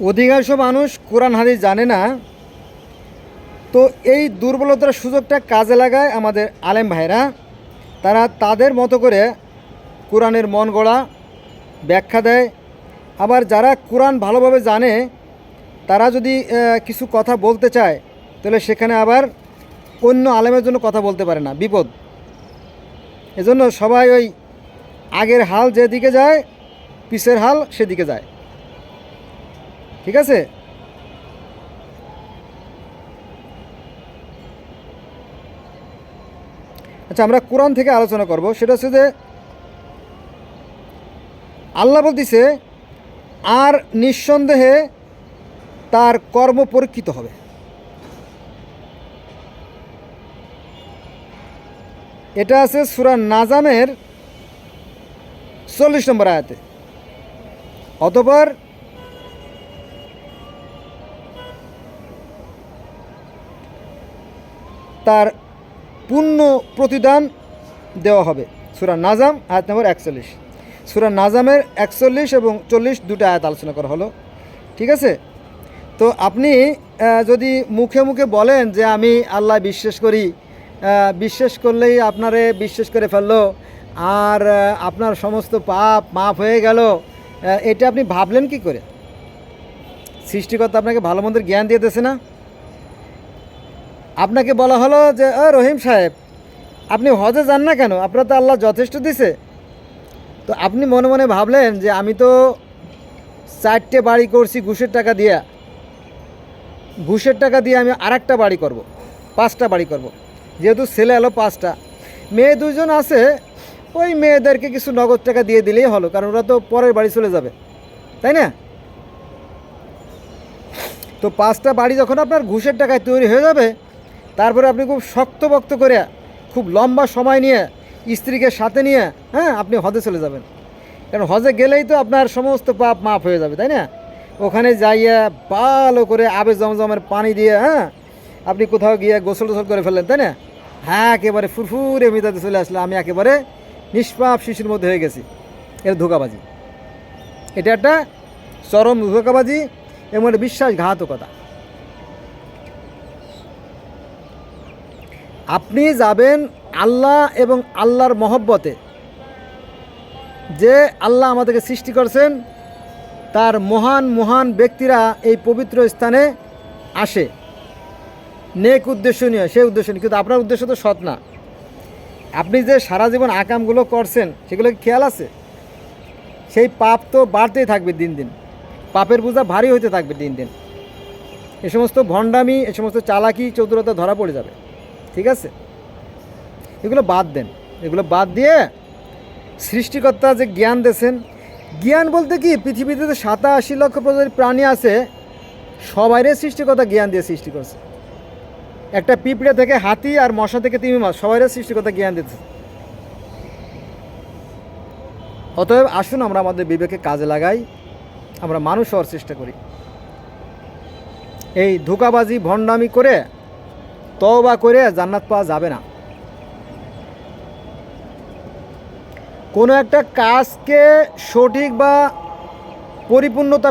অধিকাংশ মানুষ কোরআন হাদিস জানে না। তো এই দুর্বলতার সুযোগটা কাজে লাগায় আমাদের আলেম ভাইরা। তারা তাদের মতো করে কোরআনের মন গড়া ব্যাখ্যা দেয়। আবার যারা কোরআন ভালোভাবে জানে, তারা যদি কিছু কথা বলতে চায়, তাহলে সেখানে আবার অন্য আলেমের জন্য কথা বলতে পারে না। বিপদ। এজন্য সবাই ওই আগের হাল যেদিকে যায়, পিছের হাল সেদিকে যায়। ঠিক আছে? আচ্ছা আমরা কোরআন থেকে আলোচনা করব। সেটা হচ্ছে যে, আল্লাহ বলতেছে, আর নিঃসন্দেহে তার কর্ম পরীক্ষিত হবে। এটা আছে সুরা নাজামের চল্লিশ নম্বর আয়াতে। অতপর তার পূর্ণ প্রতিদান দেওয়া হবে। সুরা নাজাম, আয়াত নম্বর একচল্লিশ। সুরা নাজামের একচল্লিশ এবং চল্লিশ দুটো আয়াত আলোচনা করা হলো। ঠিক আছে? তো আপনি যদি মুখে মুখে বলেন যে আমি আল্লাহ বিশ্বাস করি বিশ্বাস করলেই আপনারে বিশ্বাস করে ফেলল, আর আপনার সমস্ত পাপ মাফ হয়ে গেল এটা আপনি ভাবলেন কি করে? সৃষ্টিকর্তা আপনাকে ভালো মন্দের জ্ঞান দিয়ে দিয়েছে না? আপনাকে বলা হলো যে ও রহিম সাহেব, আপনি হজে যান না কেন? আপনার তো আল্লাহ যথেষ্ট দিছে। তো আপনি মনে মনে ভাবলেন যে, আমি তো চারটে বাড়ি করছি ঘুষের টাকা দিয়ে। ঘুষের টাকা দিয়ে আমি আরেকটা বাড়ি করব। পাঁচটা বাড়ি করব। যেহেতু ছেলে এলো পাঁচটা। মেয়ে দুজন আছে, ওই মেয়েদেরকে কিছু নগদ টাকা দিয়ে দিলেই হলো, কারণ ওরা তো পরের বাড়ি চলে যাবে। তাই না? তো পাঁচটা বাড়ি যখন আপনার ঘুষের টাকায় তৈরি হয়ে যাবে তারপরে আপনি খুব শক্তবক্ত করে, খুব লম্বা সময় নিয়ে, স্ত্রীকে সাথে নিয়ে হ্যাঁ আপনি হজে চলে যাবেন। কারণ হজে গেলেই তো আপনার সমস্ত পাপ মাফ হয়ে যাবে, তাই না? ওখানে যাইয়া ভালো করে আবে জমজমের পানি দিয়ে হ্যাঁ আপনি কোথাও গিয়ে গোসল টোসল করে ফেললেন, তাই না? হ্যাঁ একেবারে ফুরফুরে মেজাজে চলে আসলে আমি একেবারে নিষ্পাপ শিশুর মধ্যে হয়ে গেছি। এটা ধোকাবাজি। এটা একটা চরম ধোকাবাজি এবং একটা বিশ্বাসঘাতকতা। আপনি যাবেন আল্লাহ এবং আল্লাহর মহব্বতে। যে আল্লাহ আমাদেরকে সৃষ্টি করছেন, তার মহান মহান ব্যক্তিরা এই পবিত্র স্থানে আসে। নেক উদ্দেশ্য নিয়ে, সেই উদ্দেশ্য নিয়ে। কিন্তু আপনার উদ্দেশ্য তো সৎ না। আপনি যে সারা জীবন আকামগুলো করছেন, সেগুলো খেয়াল আছে? সেই পাপ তো বাড়তেই থাকবে দিন দিন। পাপের বোঝা ভারী হইতে থাকবে দিন দিন। এ সমস্ত ভণ্ডামি, এ সমস্ত চালাকি, চতুরতা ধরা পড়ে যাবে। ঠিক আছে? এগুলো বাদ দেন। এগুলো বাদ দিয়ে সৃষ্টিকর্তা যে জ্ঞান দিয়েছেন, জ্ঞান বলতে কি? পৃথিবীতে যে সাতাশি লক্ষ প্রজাতির প্রাণী আছে, সবাইরে সৃষ্টিকর্তা জ্ঞান দিয়ে সৃষ্টি করছে। একটা পিঁপড়ে থেকে হাতি আর মশা থেকে তিমি মাছ, সবাইরে সৃষ্টিকর্তা জ্ঞান দিচ্ছে অতএব আসুন আমরা আমাদের বিবেকে কাজে লাগাই, আমরা মানুষ হওয়ার চেষ্টা করি। এই ধোকাবাজি, ভণ্ডামি করে তওবা করে জান্নাত পাওয়া যাবে না। কোনো একটা কাজকে সঠিক বা পরিপূর্ণতা